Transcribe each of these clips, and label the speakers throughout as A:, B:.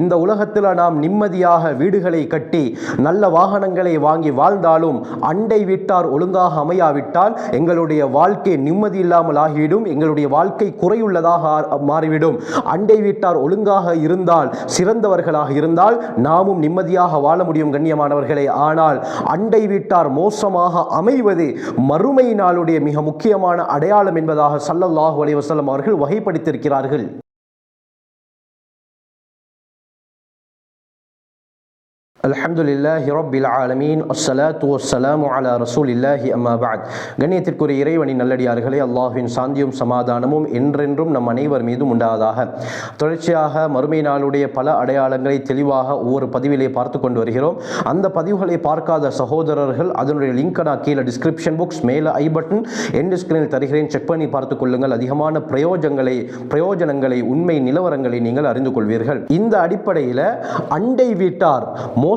A: இந்த உலகத்தில் நாம் நிம்மதியாக வீடுகளை கட்டி நல்ல வாகனங்களை வாங்கி வாழ்ந்தாலும் அண்டை வீட்டார் ஒழுங்காக அமையாவிட்டால் எங்களுடைய வாழ்க்கை நிம்மதி இல்லாமல் ஆகிவிடும் எங்களுடைய வாழ்க்கை குறையுள்ளதாக மாறிவிடும். அண்டை வீட்டார் ஒழுங்காக இருந்தால் சிறந்தவர்களாக இருந்தால் நாமும் நிம்மதியாக வாழ முடியும் கண்ணியமானவர்களே. ஆனால் அண்டை வீட்டார் மோசமாக அமைவது மறுமை நாளுடைய மிக முக்கியமான அடையாளம் என்பதாக சல்லல்லாஹு அலைவசல்லம் அவர்கள் வகைப்படுத்தியிருக்கிறார்கள். அல்ஹம்துலில்லாஹி ரப்பில் ஆலமீன். அஸ்ஸலாத்து வஸ்ஸலாமு அலா ரசூலில்லாஹி அம்மா பஅத். கண்ணியத்திற்குரிய இறைவனின் நல்லடியார்களே அல்லாஹ்வின் சாந்தியும் சமாதானமும் என்றென்றும் நம் அனைவர் மீதும் உண்டாவதாக. தொடர்ச்சியாக மறுமை நாளுடைய பல அடையாளங்களை தெளிவாக ஒவ்வொரு பதிவிலே பார்த்து கொண்டு வருகிறோம். அந்த பதிவுகளை பார்க்காத சகோதரர்கள் அதனுடைய லிங்க் நான் கீழே டிஸ்கிரிப்ஷன் புக்ஸ் மேலே ஐ பட்டன் என் ஸ்கிரீனில் தருகிறேன். செக் பண்ணி பார்த்து கொள்ளுங்கள். அதிகமான பிரயோஜனங்களை பிரயோஜனங்களை உண்மை நிலவரங்களை நீங்கள் அறிந்து கொள்வீர்கள். இந்த அடிப்படையில் அண்டை வீட்டார்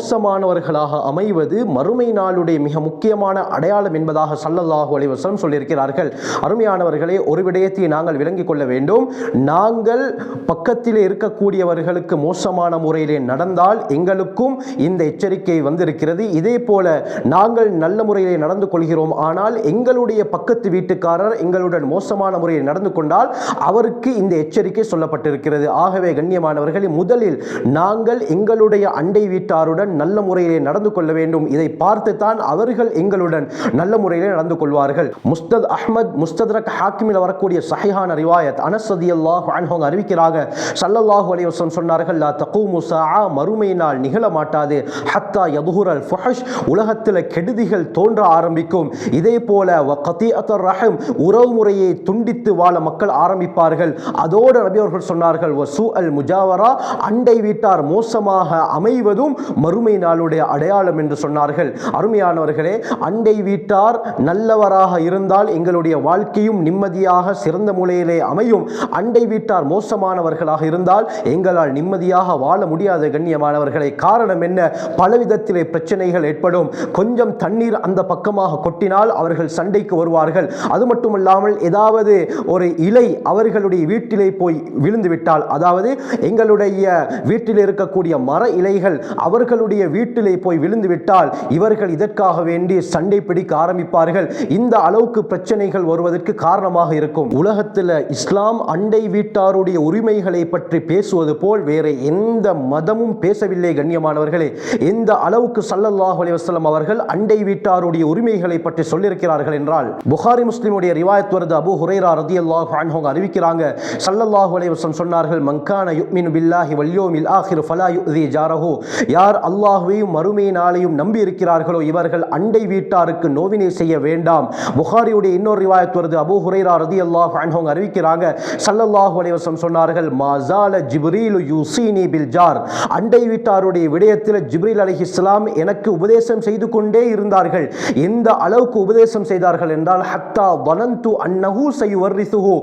A: மோசமானவர்களாக அமைவது மறுமை நாளுடைய மிக முக்கியமான அடையாளம் என்பதாக சல்லல்லாஹு அலைவசம் சொல்லியிருக்கிறார்கள். அருமையானவர்களே ஒரு விடயத்தை நாங்கள் விளங்கிக் கொள்ள வேண்டும். நாங்கள் பக்கத்திலே இருக்கக்கூடியவர்களுக்கு மோசமான முறையிலே நடந்தால் எங்களுக்கும் இந்த எச்சரிக்கை வந்திருக்கிறது. இதே போல நாங்கள் நல்ல முறையிலே நடந்து கொள்கிறோம். ஆனால் எங்களுடைய பக்கத்து வீட்டுக்காரர் எங்களுடன் மோசமான முறையில் நடந்து கொண்டால் அவருக்கு இந்த எச்சரிக்கை சொல்லப்பட்டிருக்கிறது. ஆகவே கண்ணியமானவர்களே முதலில் நாங்கள் எங்களுடைய அண்டை வீட்டாருடன் நல்ல முறையிலே நடந்து கொள்ள வேண்டும். இதை பார்த்துத்தான் அவர்கள் எங்களுடன் நல்ல முறையிலே நடந்து கொள்வார்கள். முஸ்தத் அஹ்மத் முஸ்தத்ரக் ஹாக்கிமில் வரக்கூடிய சஹிஹான ரிவாயத் அனசதி அல்லாஹ் அன்ஹு அவங்க அறிவிக்கிறாங்க. ஸல்லல்லாஹு அலைஹி சொன்னார்கள் லா தகூமு ஸாஆ மறுமை நிகழ மாட்டாது. ஹத்தா யதுஹுரல் ஃபுஹஷ் உலகத்தில் கெடுதிகள் தோன்ற ஆரம்பிக்கும். இதே போல கத்தி அத்தர் ரஹம் உறவு முறையை துண்டித்து வாழ மக்கள் ஆரம்பிப்பார்கள். அதோடு ரபி அவர்கள் சொன்னார்கள் வ அல் முஜாவரா அண்டை வீட்டார் மோசமாக அமைவதும் மறுமை நாளுடைய அடையாளம் என்று சொன்னார்கள். அருமையானவர்களே அண்டை வீட்டார் நல்லவராக இருந்தால் எங்களுடைய வாழ்க்கையும் நிம்மதியாக சிறந்த முறையிலே அமையும். அண்டை வீட்டார் மோசமானவர்களாக இருந்தால் எங்களால் நிம்மதியாக வாழ முடியாத கண்ணியமானவர்களை காரணம் என்ன? பலவிதத்திலே பிரச்சனைகள் ஏற்படும். கொஞ்சம் தண்ணீர் அந்த பக்கமாக கொட்டினால் அவர்கள் சண்டைக்கு வருவார்கள். அது மட்டுமல்லாமல் ஏதாவது ஒரு இலை அவர்களுடைய வீட்டிலே போய் விழுந்துவிட்டால் அதாவது எங்களுடைய வீட்டில் இருக்கக்கூடிய மர இலைகள் அவர்கள் இவர்களுடைய வீட்டிலே போய் விழுந்து விட்டால் இவர்கள் இதற்காக வேண்டி சண்டை பிடிக்க ஆரம்பிப்பார்கள். இந்த அளவுக்கு பிரச்சனைகள் வருவதற்கு காரணமாக இருக்கும். உலகத்தில் இஸ்லாம் அண்டை வீட்டாருடைய உரிமைகளை பற்றி பேசுவது போல் வேறு எந்த மதமும் பேசவில்லை கண்ணியமானவர்களே. எந்த அளவுக்கு சல்லல்லாஹ் அலைஹி அவர்கள் அண்டை வீட்டாருடைய உரிமைகளை பற்றி சொல்லியிருக்கிறார்கள் என்றால் புகாரி முஸ்லிமுடைய ரிவாயத் வருது. அபு ஹுரைரா ரதி அல்லாஹ் அவங்க அறிவிக்கிறாங்க ஸல்லல்லாஹு அலைஹி சொன்னார்கள் மங்கான யுக்மின் பில்லாஹி வல்யோமில் ஆஹிர் ஃபலா யுதி ஜாரஹு. யார் அல்லாஹுவையும் மறுமை நாளையும் நம்பி இருக்கிறார்களோ இவர்கள் அண்டை வீட்டாருக்கு நோவினை செய்ய வேண்டாம். புகாரியுடைய இன்னொரு ரிவாயத் வருது. அபு ஹுரைரா ரதி அல்லாஹ் அவங்க அறிவிக்கிறாங்க. சல்லல்லாஹு அலைவசம் சொன்னார்கள் மாசால ஜிப்ரீல் யூசினி பில்ஜார் அண்டை வீட்டாருடைய விடயத்தில் ஜிப்ரீல் அலைஹிஸ்ஸலாம் எனக்கு உபதேசம் செய்து கொண்டே இருந்தார்கள். எந்த அளவுக்கு உபதேசம் செய்தார்கள் என்றால் ஹத்தா வனந்து அன்னஹு சயுவர்ரிசுஹு.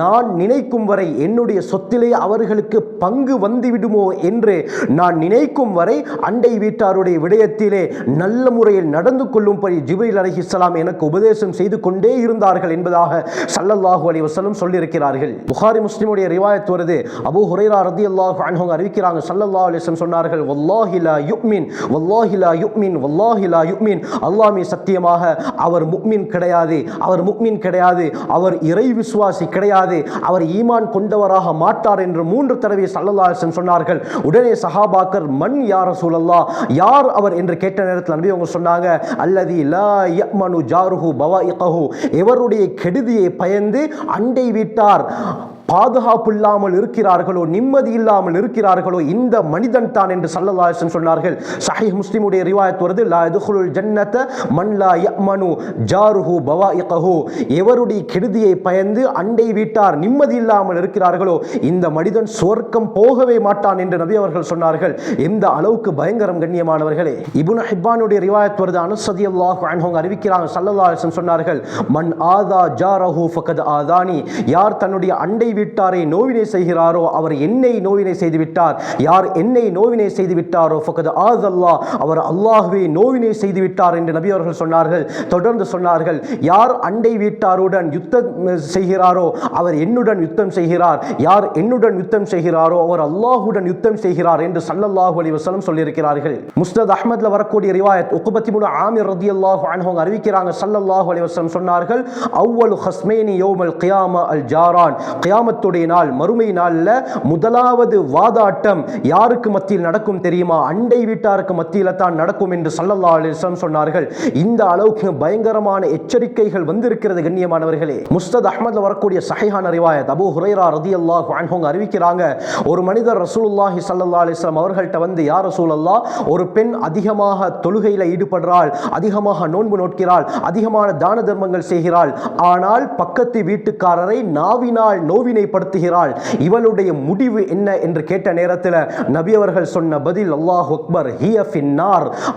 A: நான் நினைக்கும் வரை என்னுடைய சொத்திலே அவர்களுக்கு பங்கு வந்துவிடுமோ என்று நான் நினைக்கும் வரை அண்டை வீட்டாருடைய விடயத்திலே நல்ல முறையில் நடந்து கொள்ளும்படி ஜிப்ரீல் இஸ்லாம் எனக்கு உபதேசம் செய்து கொண்டே இருந்தார்கள் என்பதாக சல்லல்லாஹு அலி வசலம் சொல்லியிருக்கிறார்கள். புகாரி முஸ்லிமுடைய ரிவாயத் வருது. அபூ ஹுரைரா ரதியல்லாஹு அன்ஹு அறிவிக்கிறாங்க. ஸல்லல்லாஹு அலிஸ்லம் சொன்னார்கள் வல்லாஹிலா யுக்மின் வல்லாஹிலா யுக்மின் வல்லாஹிலா யுக்மின் அல்லாஹ்மே சத்தியமாக அவர் முக்மின் கிடையாது அவர் முக்மின் கிடையாது அவர் இறை விசுவாசி கிடையாது அவர் ஈமான் கொண்டவராக மாட்டார் என்று மூன்று தடவை ஸல்லல்லாஹு அலிஸ்லம் சொன்னார்கள். உடனே சஹாபாக்கர் மண் யார சூழல் ரசூலல்லாஹ் யார் அவர் என்று கேட்ட நேரத்தில் நபி அவங்க சொன்னாங்க அல்லதி லா யமனு ஜாருஹு பவாயிகஹு. எவருடைய கெடுதியை பயந்து அண்டை வீட்டார். பாதுகாப்பு இல்லாமல் இருக்கிறார்களோ நிம்மதி இல்லாமல் இருக்கிறார்களோ இந்த மனிதன் தான் என்று சல்லல்லாசன் சொன்னார்கள். சஹி முஸ்லிமுடைய ரிவாயத் வருது லா எதுகுலுல் ஜன்னத்த மன் லா யமனு ஜாருஹு பவா பவாயிகஹு. எவருடைய கெடுதியை பயந்து அண்டை வீட்டார் நிம்மதி இல்லாமல் இருக்கிறார்களோ இந்த மனிதன் சொர்க்கம் போகவே மாட்டான் என்று நபி அவர்கள் சொன்னார்கள். எந்த அளவுக்கு பயங்கரம் கண்ணியமானவர்களே. இபுன் ஹிப்பானுடைய ரிவாயத் வருது அனுசதி அல்லாஹ் அன்ஹுங்க அறிவிக்கிறாங்க சல்லல்லாசன் சொன்னார்கள் மன் ஆதா ஜாரஹு ஃபகத் ஆதானி. யார் தன்னுடைய அண்டை வீட்டாரை நோவினை செய்கிறாரோ அவர் என்னை நோவினை செய்து விட்டார் யார் என்னை நோவினை செய்து விட்டாரோ ஃபகத் ஆதல்லா அவர் அல்லாஹ்வே நோவினை செய்து விட்டார் என்று நபி அவர்கள் சொன்னார்கள் தொடர்ந்து சொன்னார்கள். யார் அண்டை வீட்டாருடன் யுத்தம் செய்கிறாரோ அவர் என்னுடன் யுத்தம் செய்கிறார். யார் என்னுடன் யுத்தம் செய்கிறாரோ அவர் அல்லாஹுடன் யுத்தம் செய்கிறார் என்று சல்லல்லாஹு அலி வசலம் சொல்லியிருக்கிறார்கள். முஸ்தத் அஹமத்ல வரக்கூடிய ரிவாயத் உக்குபத்தி மூணு ஆமிர் ரதி அல்லாஹு அவங்க அறிவிக்கிறாங்க சல்லல்லாஹு அலி வசலம் சொன்னார்கள் அவ்வளு ஹஸ்மேனி யோமல் கியாமா அல் ஜாரான். கியாமத்துடைய நாள் மறுமை நாளில் முதலாவது வாதாட்டம் யாருக்கு மத்தியில் நடக்கும் தெரியுமா? அண்டை வீட்டாருக்கு மத்தியில் தான் நடக்கும் என்று சல்லல்லா அலைஹி சொன்னார்கள். இந்த அளவுக்கு பயங்கரமான எச்சரிக்கைகள் வந்திருக்கிறது கண்ணியமானவர்களே. முஸ்தத் அஹ்மத்ல வரக்கூடிய சஹிஹான ரிவாயத் அபு ஹுரைரா ரதி அல்லாஹ் அவங்க அறிவிக்கிறாங்க ஒரு மனிதர் ரசூலுல்லாஹி ஸல்லல்லாஹு அலிஸ்லாம் அவர்கள்ட்ட வந்து யார் ரசூலல்லா ஒரு பெண் அதிகமாக தொழுகையில் ஈடுபடுறாள் அதிகமாக நோன்பு நோட்கிறாள் அதிகமான தான தர்மங்கள் செய்கிறாள் ஆனால் பக்கத்து வீட்டுக்காரரை நாவினால் நோவினைப்படுத்துகிறாள் இவளுடைய முடிவு என்ன என்று கேட்ட நேரத்தில் நபி அவர்கள் சொன்ன பதில் அல்லாஹ் அக்பர் ஹிய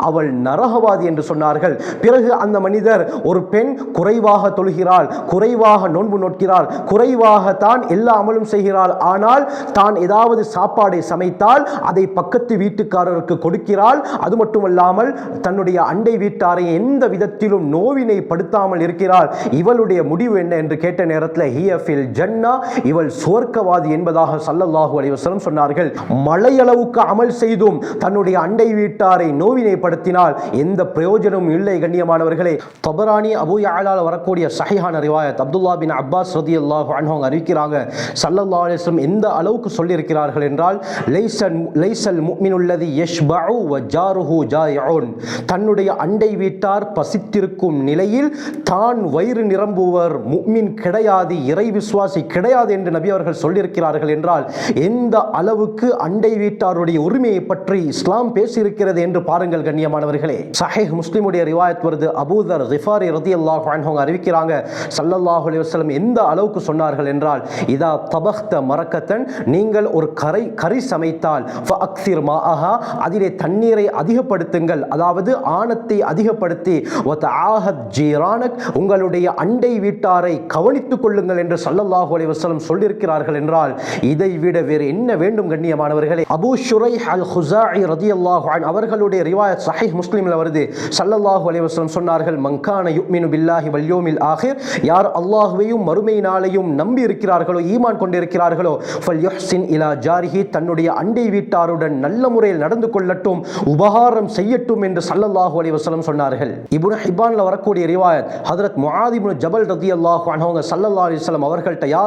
A: அவள் நரகவாதி என்று சொன்னார்கள். பிறகு அந்த மனிதர் ஒரு பெண் குறைவாக தொழுகிறாள் குறைவாக நோன்பு நோட்கிறாள் குறைவாக தான் எல்லா அமலும் செய்கிறாள். ஆனால் தான் ஏதாவது சாப்பாடை சமைத்தால் அதை பக்கத்து வீட்டுக்காரருக்கு கொடுக்கிறாள். அது மட்டுமல்லாமல் தன்னுடைய அண்டை வீட்டாரை எந்த விதத்திலும் நோவினை படுத்தாமல் இருக்கிறாள். இவளுடைய முடிவு என்ன என்று கேட்ட நேரத்தில் ஹியஃபில் ஜன்னா இவள் சுவர்க்கவாதி என்பதாக சல்லல்லாஹு அலைவசலம் சொன்னார்கள். மழையளவுக்கு அமல் செய்தும் தன்னுடைய அண்டை வீட்டாரை நோவினைப்படுத்தினால் எந்த பிரயோஜனமும் இல்லை கண்ணியமானவர்களே. தபரானி அபு யாலால் வரக்கூடிய சஹிஹான ரிவாயத் அப்துல்லா பின் அப்பாஸ் ரதியல்லாஹு அன்ஹு அவங்க அறிவிக்கிறாங்க. சல்லல்லா அலிஸ்லம் எந்த அளவுக்கு சொல்லியிருக்கிறார்கள் என்றால் லைசல் லைசல் முக்மினுள்ளது யஷ்பஉ வ ஜாருஹு ஜாயிஉன். தன்னுடைய அண்டை வீட்டார் பசித்திருக்கும் நிலையில் தான் வயிறு நிரம்புவர் முக்மின் கிடையாது இறை விசுவாசி கிடையாது என்று நபி அவர்கள் சொல்லியிருக்கிறார்கள் என்றால் எந்த அளவுக்கு அண்டை வீட்டாருடைய உரிமையை பற்றி இஸ்லாம் பேசியிருக்கிறது என்று பாருங்கள் கண்ணியமானவர்களே. சஹேஹ் முஸ்லிமுடைய ரிவாயத் வருது. அபூதர் ரிஃபாரி ரதி அல்லாஹ் அவங்க அறிவிக்கிறாங்க. சல்லல்லாஹு அலைஹி வஸல்லம் எந்த அளவுக்கு சொன்னார்கள் என்றால் இதா தபஹ்த மரக்கத்தன் நீங்கள் ஒரு கரை கறி சமைத்தால் ஃபஅக்ஸிர் மாஅஹா அதிலே தண்ணீரை அதிகப்படுத்துங்கள். அதாவது ஆணத்தை அதிகப்படுத்தி வதஆஹத் ஜீரானக் உங்களுடைய அண்டை வீட்டாரை கவனித்துக் கொள்ளுங்கள் என்று சல்லல்லாஹு அலைஹி வஸல்லம் சொல்லியிருக்கிறார்கள் என்றால் இதை விட வேறு என்ன வேண்டும் கண்ணியமானவர்களே? அபூ ஷுரை அல் ஹுசாய் ரதி அல்லாஹான் அவர்களுடைய ரிவாயத் சஹீஹ் முஸ்லீமில் வருது சல்லல்லாஹு அலைவசம் சொன்னார்கள் மங்கான யுக்மினு பில்லாஹி வல்யோமில் ஆஹிர் யார் அல்லாஹுவையும் மறுமை நாளையும் நம்பி இருக்கிறார்களோ ஈமான் கொண்டிருக்கிறார்களோ ஃபல் யுஹ்சின் இலா ஜாரிஹி தன்னுடைய அண்டை வீட்டாருடன் நல்ல முறையில் நடந்து கொள்ளட்டும் உபகாரம் செய்யட்டும் என்று சல்லல்லாஹு அலைஹி சொன்னார்கள். இபுன் ஹிப்பான்ல வரக்கூடிய ரிவாயத் ஹதரத் முஹாதிபுன் ஜபல் ரதியல்லாஹு அன்ஹு அவங்க ஸல்லல்லாஹு அலைஹி வஸல்லம் யார் யா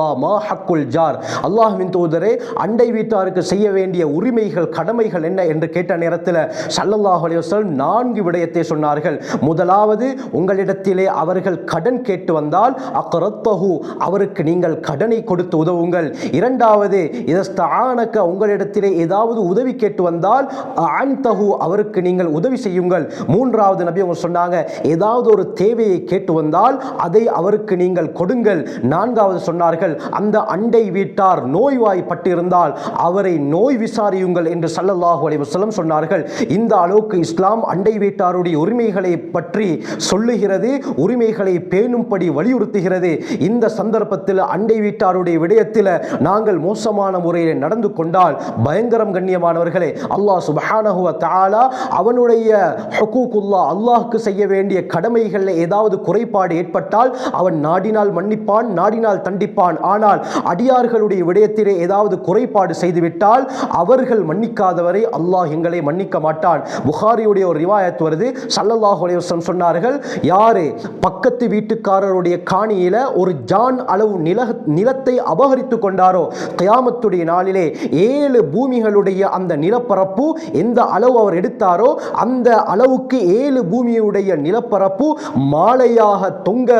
A: ரசூலல்லாஹ் மா ஹக்குல் ஜார். அல்லாஹ்வின் தூதரே அண்டை வீட்டாருக்கு செய்ய வேண்டிய உரிமைகள் கடமைகள் என்ன என்று கேட்ட நேரத்தில் சல்லல்லாஹ் அலைஹி நான்கு விடயத்தை சொன்னார்கள். முதலாவது உங்களிடத்திலே அவர்கள் கடன் கேட்டு வந்தால் அக்ரத்தஹு அவருக்கு நீங்கள் கடனை கொடுத்து உதவுங்கள். இரண்டாவது இதஸ்தானக்க உங்களிடத்திலே ஏதாவது உதவி கேட்டு வந்தால் அன்தஹு அவருக்கு நீங்கள் உதவி செய்யுங்கள். மூன்றாவது நபி அவங்க சொன்னாங்க ஏதாவது ஒரு தேவையை கேட்டு வந்தால் அதை அவருக்கு நீங்கள் கொடுங்கள். நான்காவது சொன்னார்கள் நீங்கள் அந்த அண்டை வீட்டார் நோய்வாய்ப்பட்டிருந்தால் அவரை நோய் விசாரியுங்கள் என்று சல்லல்லாஹு அலைவசலம் சொன்னார்கள். இந்த அளவுக்கு இஸ்லாம் அண்டை வீட்டாருடைய உரிமைகளை பற்றி சொல்லுகிறது உரிமைகளை பேணும்படி வலியுறுத்துகிறது. இந்த சந்தர்ப்பத்தில் அண்டை வீட்டாருடைய விடயத்தில் நாங்கள் மோசமான முறையில் நடந்து கொண்டால் பயங்கரம் கண்ணியமானவர்களே அல்லாஹ் சுபஹானஹுவ தாலா அவனுடைய ஹுகூக்குல்லா அல்லாஹுக்கு செய்ய வேண்டிய கடமைகளில் ஏதாவது குறைபாடு ஏற்பட்டால் அவன் நாடினால் மன்னிப்பான் நாடினால் தண்டிப்பான் மன்னிப்பான் ஆனால் அடியார்களுடைய விடயத்திலே ஏதாவது குறைபாடு செய்துவிட்டால் அவர்கள் மன்னிக்காதவரை அல்லாஹ் எங்களை மன்னிக்க மாட்டான். புகாரியுடைய ஒரு ரிவாயத் வருது. சல்லல்லாஹு அலைஹி சொன்னார்கள் யாரு பக்கத்து வீட்டுக்காரருடைய காணியில ஒரு ஜான் அளவு நில நிலத்தை அபகரித்து கொண்டாரோ? கயாமத்துடைய நாளிலே ஏழு பூமிகளுடைய அந்த நிலப்பரப்பு எந்த அளவு அவர் எடுத்தாரோ அந்த அளவுக்கு ஏழு பூமியுடைய நிலப்பரப்பு மாலையாக தொங்க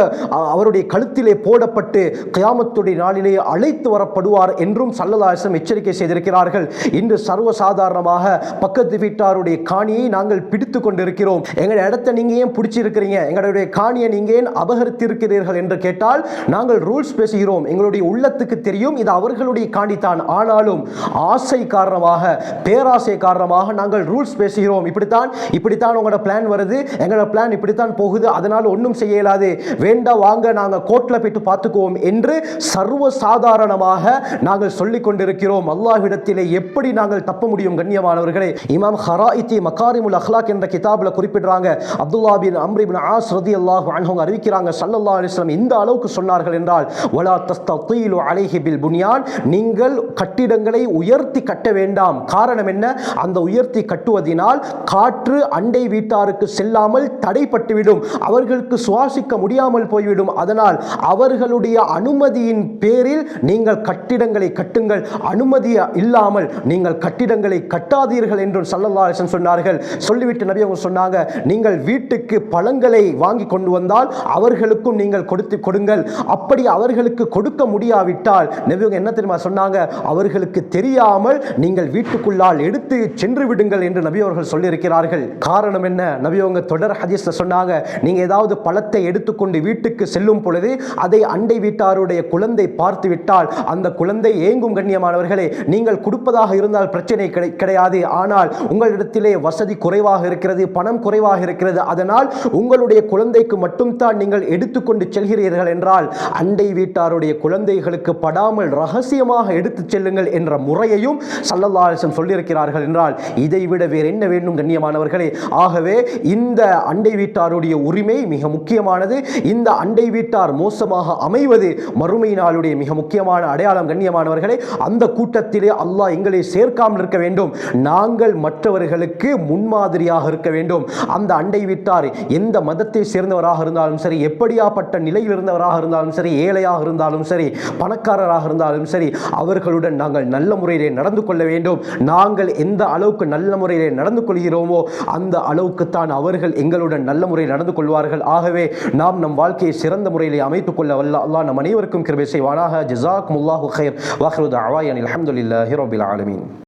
A: அவருடைய கழுத்திலே போடப்பட்டு கயாமத்து கியாமத்துடைய நாளிலே அழைத்து வரப்படுவார் என்றும் சல்லதாசம் எச்சரிக்கை செய்திருக்கிறார்கள். இன்று சர்வசாதாரணமாக பக்கத்து வீட்டாருடைய காணியை நாங்கள் பிடித்து கொண்டிருக்கிறோம். எங்களுடைய இடத்தை நீங்க ஏன் பிடிச்சிருக்கிறீங்க? எங்களுடைய காணியை நீங்க ஏன் அபகரித்திருக்கிறீர்கள் என்று கேட்டால் நாங்கள் ரூல்ஸ் பேசுகிறோம். எங்களுடைய உள்ளத்துக்கு தெரியும் இது அவர்களுடைய காணித்தான் ஆனாலும் ஆசை காரணமாக பேராசை காரணமாக நாங்கள் ரூல்ஸ் பேசுகிறோம். இப்படித்தான் இப்படித்தான் உங்களோட பிளான் வருது. எங்களோட பிளான் இப்படித்தான் போகுது. அதனால் ஒன்றும் செய்ய இயலாது. வேண்டாம் வாங்க நாங்கள் கோர்ட்டில் போயிட்டு பார்த்துக்குவோம் என்று சர்வ சாதாரணமாக நாங்கள் சொல்லிக் கொண்டிருக்கிறோம் அல்லாஹ்விடத்திலே எப்படி நாங்கள் தப்ப முடியும் கண்ணியமானவர்களே? இமாம் ஹராயித்தி மக்காரிமுல் அஹ்லாக் என்ற கிதாபில் குறிப்பிடுறாங்க. அப்துல்லா பின் அம்ரி பின் ஆஸ் ரதி அல்லாஹ் அவங்க அறிவிக்கிறாங்க சல்லல்லா அலிஸ்லாம் இந்த அளவுக்கு சொன்னார்கள் என்றால் வலா தஸ்தீலு அலைஹி பில் புனியான். நீங்கள் கட்டிடங்களை உயர்த்தி கட்ட வேண்டாம். காரணம் என்ன? அந்த உயர்த்தி கட்டுவதினால் காற்று அண்டை வீட்டாருக்கு செல்லாமல் தடைப்பட்டுவிடும். அவர்களுக்கு சுவாசிக்க முடியாமல் போய்விடும். அதனால் அவர்களுடைய அனுமதியின் பேரில் நீங்கள் கட்டிடங்களை கட்டுங்கள். அனுமதி இல்லாமல் நீங்கள் கட்டிடங்களை கட்டாதீர்கள் என்றும் சல்லல்லா சொன்னார்கள். சொல்லிவிட்டு நபி அவங்க சொன்னாங்க நீங்கள் வீட்டுக்கு பழங்களை வாங்கி கொண்டு வந்தால் அவர்களுக்கும் நீங்கள் கொடுத்து கொடுங்கள். அப்படி அவர்களுக்கு கொடுக்க முடியாவிட்டால் நபி என்ன தெரியுமா சொன்னாங்க? அவர்களுக்கு தெரியாமல் நீங்கள் வீட்டுக்குள்ளால் எடுத்து சென்று விடுங்கள் என்று நபி அவர்கள் சொல்லியிருக்கிறார்கள். காரணம் என்ன? நபி அவங்க தொடர் ஹதீஸ்ல சொன்னாங்க நீங்க ஏதாவது பழத்தை எடுத்துக்கொண்டு வீட்டுக்கு செல்லும் பொழுது அதை அண்டை வீட்டாருடைய குழந்தை பார்த்து விட்டால் அந்த குழந்தை ஏங்கும் கண்ணியமானவர்களே நீங்கள் கொடுப்பதாக இருந்தால் பிரச்சனை கிடையாது. ஆனால் உங்களிடத்திலே வசதி குறைவாக இருக்கிறது பணம் குறைவாக இருக்கிறது. அதனால் உங்களுடைய குழந்தைக்கு மட்டும் தான் நீங்கள் எடுத்துக்கொண்டு செல்கிறீர்கள் என்றால் அண்டை வீட்டாருடைய குழந்தைகளுக்கு படாமல் ரகசியமாக எடுத்துச் செல்லுங்கள் என்ற முறையையும் சல்லல்லாசன் சொல்லியிருக்கிறார்கள் என்றால் இதை விட வேறு என்ன வேண்டும் கண்ணியமானவர்களே? ஆகவே இந்த அண்டை வீட்டாருடைய உரிமை மிக முக்கியமானது. இந்த அண்டை வீட்டார் மோசமாக அமைவது மறுமை நாளுடைய மிக முக்கியமான அடையாளம் கண்ணியமானவர்களே அந்த கூட்டத்திலே அல்லாஹ் எங்களை சேர்க்காமல் இருக்க வேண்டும். நாங்கள் மற்றவர்களுக்கு முன்மாதிரியாக இருக்க வேண்டும். அந்த அண்டை விட்டார் எந்த மதத்தை சேர்ந்தவராக இருந்தாலும் சரி எப்படியாப்பட்ட நிலையில் இருந்தவராக இருந்தாலும் சரி ஏழையாக இருந்தாலும் சரி பணக்காரராக இருந்தாலும் சரி அவர்களுடன் நாங்கள் நல்ல முறையிலே நடந்து கொள்ள வேண்டும். நாங்கள் எந்த அளவுக்கு நல்ல முறையிலே நடந்து கொள்கிறோமோ அந்த அளவுக்குத்தான் அவர்கள் எங்களுடன் நல்ல முறையில் நடந்து கொள்வார்கள். ஆகவே நாம் நம் வாழ்க்கையை சிறந்த முறையிலே அமைத்துக் கொள்ள வல்ல அல்லா நம் அனைவருக்கும் கிருபை செய்வானாக ஜிசாக் முல்லாஹு ஹைர் வாஹ்ருத் அவாயன் அல்ஹம்துலில்லாஹி ரபில் ஆலமீன்